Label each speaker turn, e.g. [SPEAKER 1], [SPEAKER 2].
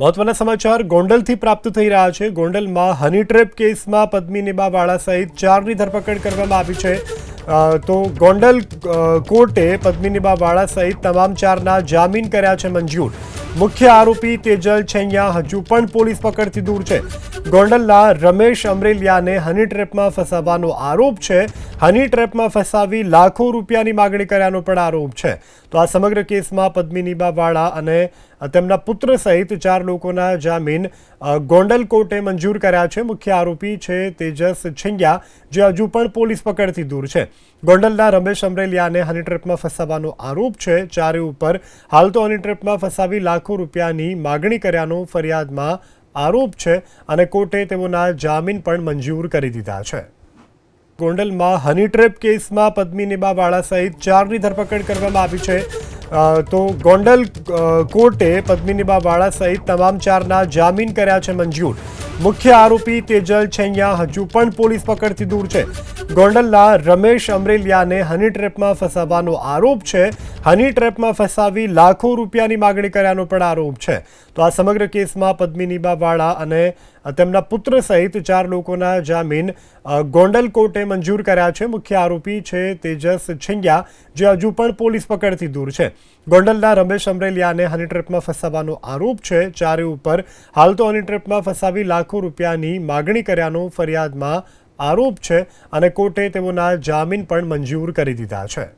[SPEAKER 1] મહત્વના સમાચાર ગોંડલથી પ્રાપ્ત થઈ રહ્યા છે. ગોંડલમાં હની ટ્રેપ કેસમાં પદ્મી નિબાવાળા સહિત ચારની ધરપકડ કરવામાં આવી છે. તો ગોંડલ કોર્ટે પદ્મી નિબાવાળા સહિત તમામ ચારના જામીન કર્યા છે મંજૂર. મુખ્ય આરોપી તેજલ છૈયા હજુ પણ પોલીસ પકડથી દૂર છે. ગોંડલના રમેશ અમરેલિયાને હની ટ્રેપમાં ફસાવવાનો આરોપ છે. હની ટ્રેપમાં ફસાવી લાખો રૂપિયાની માગણી કર્યાનો પણ આરોપ છે. તો આ સમગ્ર કેસમાં પદ્મિનીબાવાળા અને તેમના પુત્ર સહિત ચાર લોકોના જામીન ગોંડલ કોર્ટે મંજૂર કર્યા છે. મુખ્ય આરોપી છે તેજસ છૈયા, જે હજુ પણ પોલીસ પકડથી દૂર છે. ગોંડલના રમેશ અમરેલિયાને હની ટ્રેપમાં ફસાવવાનો આરોપ છે. ચારે ઉપર હાલ તો હની ટ્રેપમાં ફસાવી લાખો રૂપિયાની માગણી કર્યાનો ફરિયાદમાં આરોપ છે અને કોર્ટે તેઓના જામીન પણ મંજૂર કરી દીધા છે. ગોંડલમાં હની ટ્રેપ કેસમાં પદ્મી નિબાવાળા સહિત ચારની ધરપકડ કરવામાં આવી છે. તો ગોંડલ કોર્ટે પદ્મી નિબાવાળા સહિત તમામ ચારના જામીન કર્યા છે મંજૂર. મુખ્ય આરોપી તેજલ છૈયા હજુ પણ પોલીસ પકડથી દૂર છે. ગોંડલના રમેશ અમરેલિયાને હની ટ્રેપમાં ફસાવવાનો આરોપ છે હની ટ્રેપમાં ફસાવી લાખો રૂપિયાની માગણી કર્યાનો પણ આરોપ છે. તો આ સમગ્ર કેસમાં પદ્મિનીબા વાળા અને તેમના પુત્ર સહિત ચાર લોકોના જામીન ગોંડલ કોર્ટે મંજૂર કર્યા છે. મુખ્ય આરોપી છે તેજસ છિંગ્યા, જે હજુ પણ પોલીસ પકડથી દૂર છે. ગોંડલના રમેશ અમરેલિયાને હની ટ્રેપમાં ફસાવવાનો આરોપ છે. ચારે ઉપર હાલ તો હની ટ્રેપમાં ફસાવી લાખો રૂપિયાની માગણી કર્યાનો ફરિયાદમાં આરોપ છે અને કોર્ટે તેઓના જામીન પણ મંજૂર કરી દીધા છે.